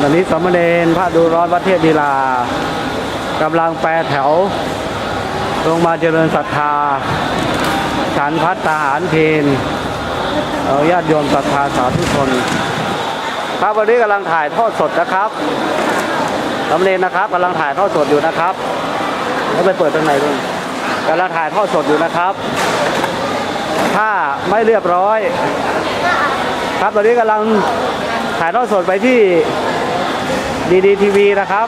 ตอนนี้สมเณรพระดูร้อนวัดเทพดีลากำลังแปรแถว ลงมาเจริญศรัทธา ฉันพัฒทหารเพนเอาญาติโยมศรัทธาสาธุชนครับวันนี้กำลังถ่ายทอดสดนะครับสมเณรนะครับกำลังถ่ายทอดสดอยู่นะครับแล้วไปเปิดตรงไหนดูกำลังถ่ายทอดสดอยู่นะครับ ถ้าไม่เรียบร้อย ครับตอนนี้กำลังถ่ายทอดสดไปที่ ดีดีทีวีนะครับ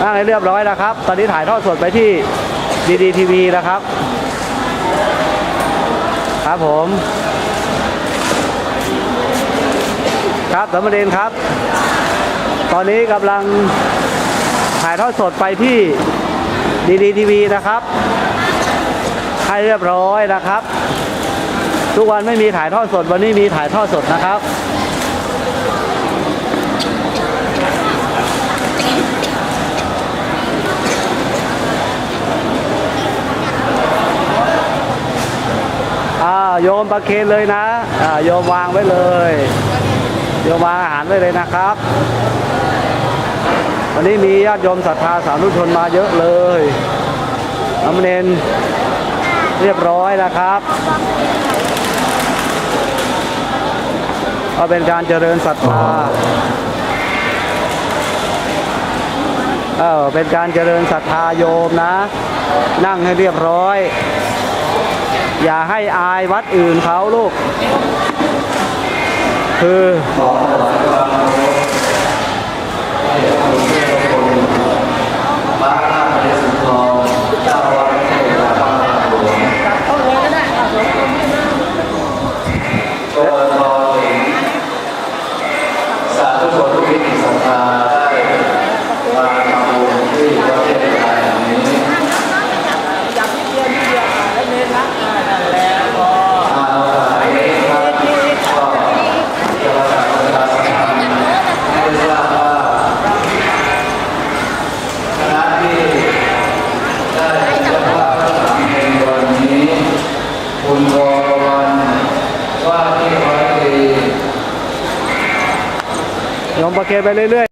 นั่งให้เรียบร้อยนะครับ ตอนนี้ถ่ายทอดสดไปที่ดีดีทีวีนะครับ ครับผม ครับสมเณรครับ ตอนนี้กำลังถ่ายทอดสดไปที่ดีดีทีวีนะครับให้เรียบร้อยนะครับ ทุกวันไม่มีถ่ายทอดสดวันนี้มีถ่ายทอดสดนะครับ โยมประเคนเลยนะอ่าโยมวางไว้เลย โยมวางอาหารไว้เลยนะครับ วันนี้มีญาติโยมศรัทธาสาธุชนมาเยอะเลยน้ำเนนเรียบร้อยนะครับก็เป็นการเจริญศรัทธาเออเป็นการเจริญศรัทธาโยมนะ นั่งให้เรียบร้อย อย่าให้อายวัดอื่นเขาลูก คือ มาหน้าพระสุนทรเจ้าวัดเทพราชหลวงตัวทอถึงสาธุชนทุกทิศศรัทธาได้มาทำบุญที่วัดเทพราชแห่งนี้อาโอกาสนี้ครับก็จะประกาศประชาสัมพันธ์ให้ทราบว่า คณะที่ได้เจ้าภาพพระสามเพลงวันนี้ คุณวรวัน ยอยตรีโยมประเคไปเรื่อย